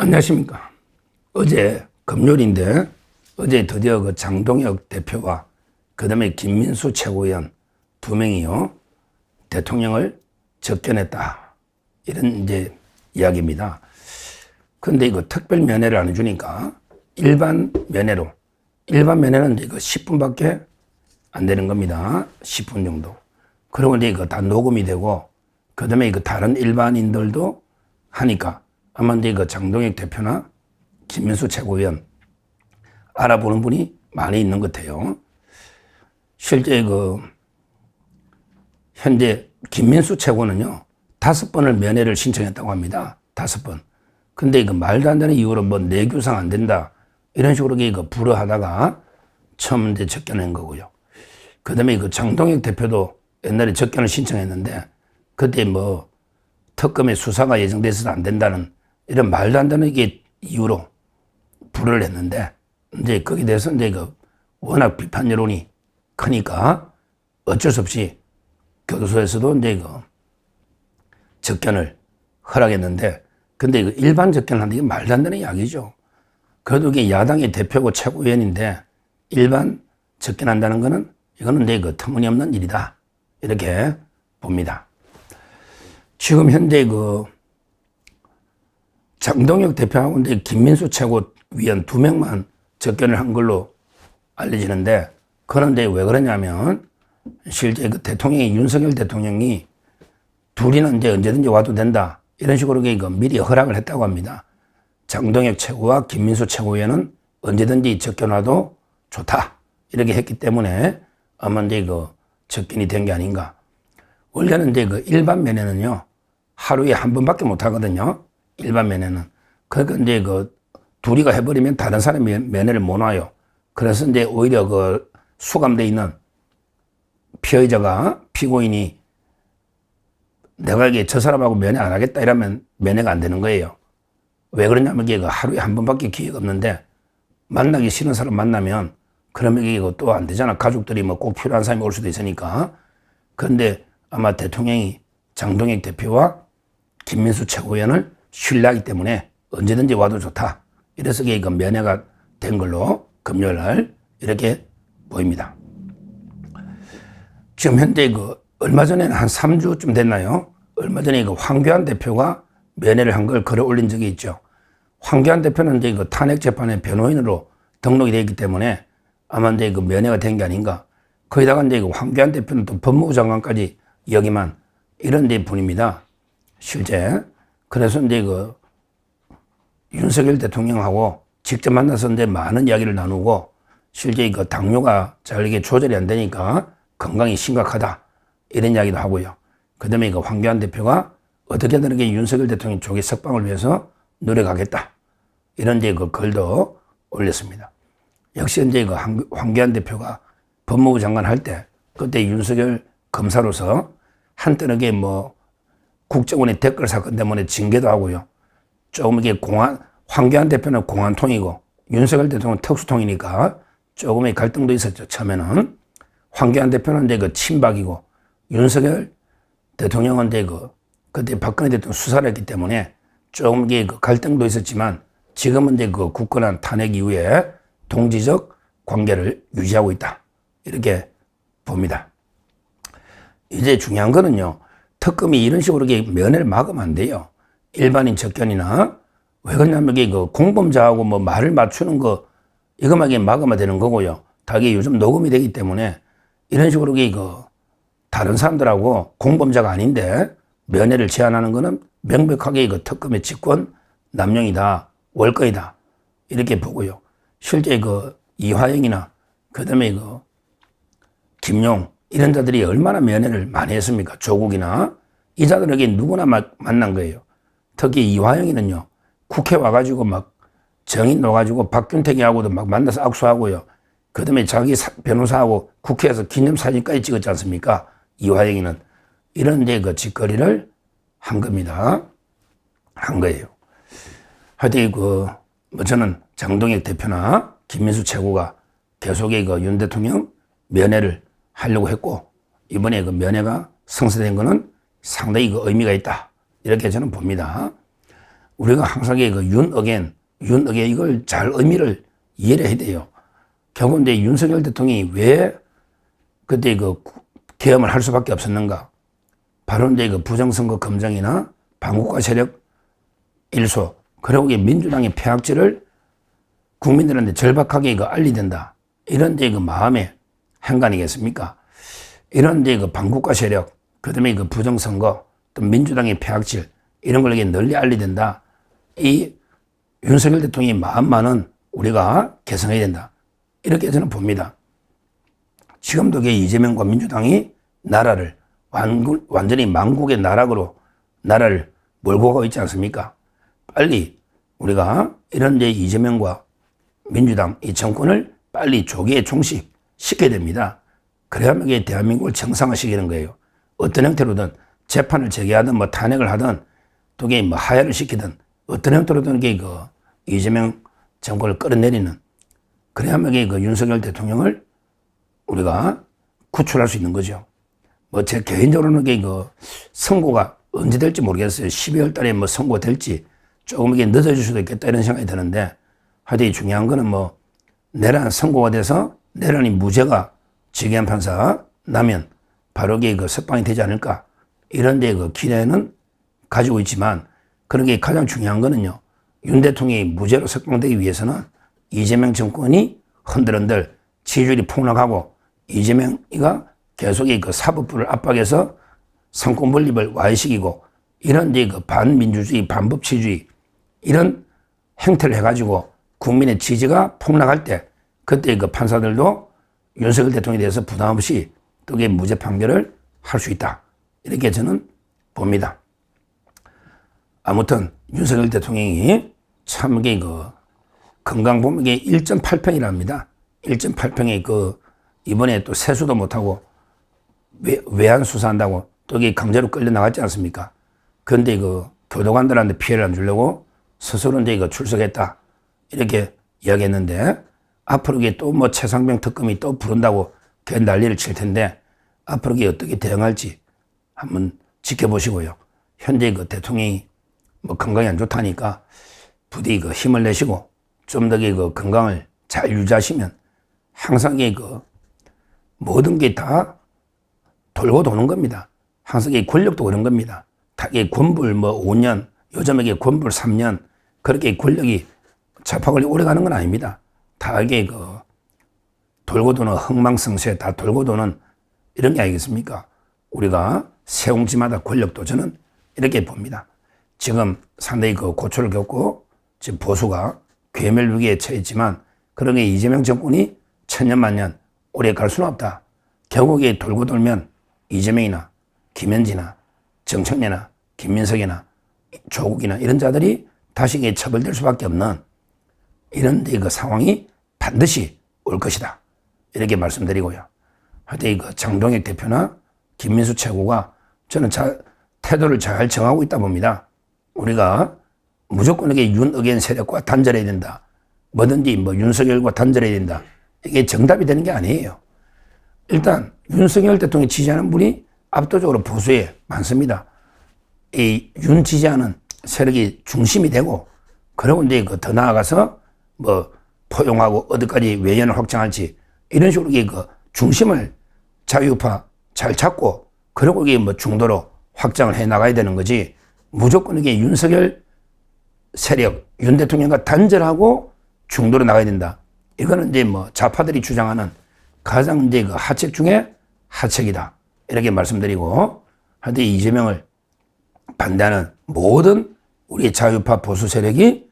안녕하십니까. 어제 금요일인데 어제 드디어 그 장동혁 대표와 그 다음에 김민수 최고위원 두 명이요. 대통령을 접견했다. 이런 이제 이야기입니다. 근데 이거 특별 면회를 안 해주니까 일반 면회로 일반 면회는 그 10분밖에 안 되는 겁니다. 10분 정도. 그러고 이제 이거 다 녹음이 되고 그 다음에 이거 다른 일반인들도 하니까 이제 그 장동혁 대표나 김민수 최고위원 알아보는 분이 많이 있는 것 같아요. 실제 그 현재 김민수 최고는요 다섯 번을 면회를 신청했다고 합니다. 다섯 번. 근데 이거 말도 안 되는 이유로 뭐 내규상 안 된다 이런 식으로 이거 불허하다가 처음 이제 접견한 거고요. 그다음에 그 장동혁 대표도 옛날에 접견을 신청했는데 그때 뭐 특검의 수사가 예정돼서도 안 된다는 이런 말도 안 되는 이게 이유로 불을 했는데 이제 거기에 대해서 이제 그 워낙 비판 여론이 크니까 어쩔 수 없이 교도소에서도 이제 그 접견을 허락했는데 근데 그 일반 접견을 하는 게 말도 안 되는 이야기죠. 그래도 이게 야당의 대표고 최고위원인데 일반 접견한다는 거는 이거는 이제 그 터무니없는 일이다. 이렇게 봅니다. 지금 현재 그 장동혁 대표하고 김민수 최고위원 두 명만 접견을 한 걸로 알려지는데 그런데 왜 그러냐면 실제 그 대통령이 윤석열 대통령이 둘이는 이제 언제든지 와도 된다 이런 식으로 그 미리 허락을 했다고 합니다. 장동혁 최고와 김민수 최고위원은 언제든지 접견 와도 좋다 이렇게 했기 때문에 아마 이제 그 접견이 된 게 아닌가. 원래는 이제 그 일반 면회는요 하루에 한 번밖에 못 하거든요. 일반 면회는. 그러니까 이제 그 둘이가 해버리면 다른 사람이 면회를 못 와요. 그래서 이제 오히려 그 수감돼 있는 피해자가 피고인이 내가 이게 저 사람하고 면회 안 하겠다 이러면 면회가 안 되는 거예요. 왜 그러냐면 이게 그 하루에 한 번밖에 기회가 없는데 만나기 싫은 사람 만나면 그러면 이게 또안 되잖아. 가족들이 뭐 꼭 필요한 사람이 올 수도 있으니까. 그런데 아마 대통령이 장동혁 대표와 김민수 최고위원을 신뢰하기 때문에 언제든지 와도 좋다. 이래서 이게 그 면회가 된 걸로 금요일 날 이렇게 보입니다. 지금 현재 그 얼마 전에는 한 3주쯤 됐나요? 얼마 전에 그 황교안 대표가 면회를 한 걸 걸어 올린 적이 있죠. 황교안 대표는 이제 그 탄핵 재판의 변호인으로 등록이 되어 있기 때문에 아마 이제 그 면회가 된 게 아닌가. 거기다가 이제 그 황교안 대표는 또 법무부 장관까지 여기만 이런 데 분입니다. 실제. 그래서 이제 그 윤석열 대통령하고 직접 만나서 이제 많은 이야기를 나누고 실제 그 당뇨가 잘 이게 조절이 안 되니까 건강이 심각하다. 이런 이야기도 하고요. 그 다음에 그 황교안 대표가 어떻게든 이렇게 윤석열 대통령 조기 석방을 위해서 노력하겠다. 이런 이제 그 글도 올렸습니다. 역시 이제 그 황교안 대표가 법무부 장관 할 때 그때 윤석열 검사로서 한때는 뭐 국정원의 댓글 사건 때문에 징계도 하고요. 조금 이게 공안, 황교안 대표는 공안통이고 윤석열 대통령은 특수통이니까 조금의 갈등도 있었죠. 처음에는. 황교안 대표는 이제 그 친박이고 윤석열 대통령은 이제 그 그때 박근혜 대통령 수사를 했기 때문에 조금 이게 그 갈등도 있었지만 지금은 이제 그 굳건한 탄핵 이후에 동지적 관계를 유지하고 있다. 이렇게 봅니다. 이제 중요한 거는요. 특검이 이런 식으로 면회를 막으면 안 돼요. 일반인 접견이나 왜 그러냐면 이게 그 공범자하고 뭐 말을 맞추는 거 이것만 막으면 되는 거고요. 다 이게 요즘 녹음이 되기 때문에 이런 식으로 이게 그 다른 사람들하고 공범자가 아닌데 면회를 제한하는 거는 명백하게 그 특검의 직권 남용이다, 월거이다 이렇게 보고요. 실제 그 이화영이나 그다음에 그 김용 이런 자들이 얼마나 면회를 많이 했습니까? 조국이나 이 자들에게 누구나 막 만난 거예요. 특히 이화영이는요 국회 와가지고 막 정인 넣어가지고 박균택이하고도 막 만나서 악수하고요. 그 다음에 자기 변호사하고 국회에서 기념사진까지 찍었지 않습니까? 이화영이는. 이런 이제 그 짓거리를 한 겁니다. 한 거예요. 하여튼 그, 뭐 저는 장동혁 대표나 김민수 최고가 계속의 그윤 대통령 면회를 하려고 했고, 이번에 그 면회가 성사된 거는 상당히 그 의미가 있다. 이렇게 저는 봅니다. 우리가 항상 그 윤어겐, 윤어겐 이걸 잘 의미를 이해를 해야 돼요. 결국 이제 윤석열 대통령이 왜 그때 그 계엄을 할 수밖에 없었는가? 바로 이제 그 부정선거 검증이나 반국가 세력 일소, 그리고 이 민주당의 폐악질을 국민들한테 절박하게 이거 알리된다. 이런 이제 그 마음 의 행간이겠습니까? 이런 이제 그 반국가 세력, 그 다음에 그 부정선거, 또 민주당의 폐악질, 이런 걸 널리 알리된다. 이 윤석열 대통령의 마음만은 우리가 개선해야 된다. 이렇게 저는 봅니다. 지금도 그 이재명과 민주당이 나라를 완, 완전히 망국의 나락으로 나라를 몰고 가고 있지 않습니까? 빨리 우리가 이런 이재명과 민주당 이 정권을 빨리 조기에 종식 시켜야 됩니다. 그래야만 이게 대한민국을 정상화시키는 거예요. 어떤 형태로든 재판을 재개하든 뭐 탄핵을 하든 또 이게 뭐 하야를 시키든 어떤 형태로든 이게 그 이재명 정권을 끌어내리는 그래야만 이게 그 윤석열 대통령을 우리가 구출할 수 있는 거죠. 뭐 제 개인적으로는 이게 그 선고가 언제 될지 모르겠어요. 12월 달에 뭐 선고가 될지 조금 이게 늦어질 수도 있겠다 이런 생각이 드는데 하여튼 중요한 거는 뭐 내란 선고가 돼서 내란이 무죄가 지기한 판사 나면 바로 이게 그 석방이 되지 않을까 이런 데 그 기대는 가지고 있지만 그런 게 가장 중요한 거는요. 윤 대통령이 무죄로 석방되기 위해서는 이재명 정권이 흔들흔들 지지율이 폭락하고 이재명이가 계속 그 사법부를 압박해서 상권 분립을 와해시키고 이런 이제 그 반민주주의, 반법치주의 이런 행태를 해가지고 국민의 지지가 폭락할 때 그때 그 판사들도 윤석열 대통령에 대해서 부담 없이 또게 무죄 판결을 할 수 있다. 이렇게 저는 봅니다. 아무튼 윤석열 대통령이 참 이게 그 건강 보면 이게 1.8평이랍니다. 1.8평에 그 이번에 또 세수도 못하고 외, 외환 수사한다고 또 이게 강제로 끌려 나갔지 않습니까? 그런데 그 교도관들한테 피해를 안 주려고 스스로 이제 이거 출석했다. 이렇게 이야기했는데 앞으로 이게 또 뭐 최상병 특검이 또 부른다고 그 난리를 칠 텐데 앞으로 이게 어떻게 대응할지 한번 지켜보시고요. 현재 그 대통령이 뭐 건강이 안 좋다니까 부디 그 힘을 내시고 좀 더 그 건강을 잘 유지하시면 항상 그 모든 게 다 돌고 도는 겁니다. 항상 이 권력도 그런 겁니다. 다이 권불 뭐 5년, 요즘에 권불 3년 그렇게 권력이 자파권이 오래 가는 건 아닙니다. 다 이게 그 돌고 도는 흥망성쇠 다 돌고 도는 이런 게 아니겠습니까? 우리가 세웅지마다 권력도 저는 이렇게 봅니다. 지금 상당히 그 고초를 겪고 지금 보수가 괴멸 위기에 처했지만 그런 게 이재명 정권이 천년만년 오래 갈 수는 없다. 결국에 돌고 돌면 이재명이나 김현지나 정청래나 김민석이나 조국이나 이런 자들이 다시 이게 처벌될 수밖에 없는 이런 그 상황이 반드시 올 것이다. 이렇게 말씀드리고요. 하여튼 그 장동혁 대표나 김민수 최고가 저는 자, 태도를 잘 정하고 있다 봅니다. 우리가 무조건 이게 윤의견 세력과 단절해야 된다. 뭐든지 뭐 윤석열과 단절해야 된다. 이게 정답이 되는 게 아니에요. 일단 윤석열 대통령 지지하는 분이 압도적으로 보수에 많습니다. 이 윤 지지하는 세력이 중심이 되고 그리고 이제 그 더 나아가서 뭐 포용하고 어디까지 외연을 확장할지 이런 식으로 그 중심을 자유파 잘 잡고 그리고 이게 뭐 중도로 확장을 해 나가야 되는 거지 무조건 이게 윤석열 세력, 윤 대통령과 단절하고 중도로 나가야 된다. 이거는 이제 뭐 좌파들이 주장하는 가장 이제 그 하책 중에 하책이다. 이렇게 말씀드리고 하여튼 이재명을 반대하는 모든 우리 자유파 보수 세력이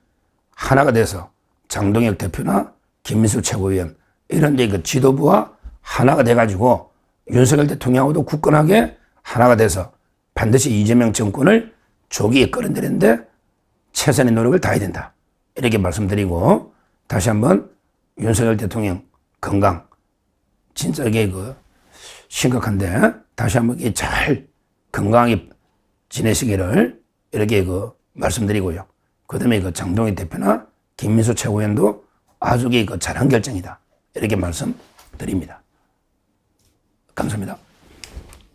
하나가 돼서 장동혁 대표나 김민수 최고위원 이런 데 그 지도부와 하나가 돼가지고 윤석열 대통령하고도 굳건하게 하나가 돼서 반드시 이재명 정권을 조기에 끌어내리는데 최선의 노력을 다해야 된다. 이렇게 말씀드리고 다시 한번 윤석열 대통령 건강 진짜 이게 그 심각한데 다시 한번 잘 건강하게 지내시기를 이렇게 그 말씀드리고요. 그 다음에 그 장동희 대표나 김민수 최고위원도 아주 그 잘한 결정이다. 이렇게 말씀드립니다. 감사합니다.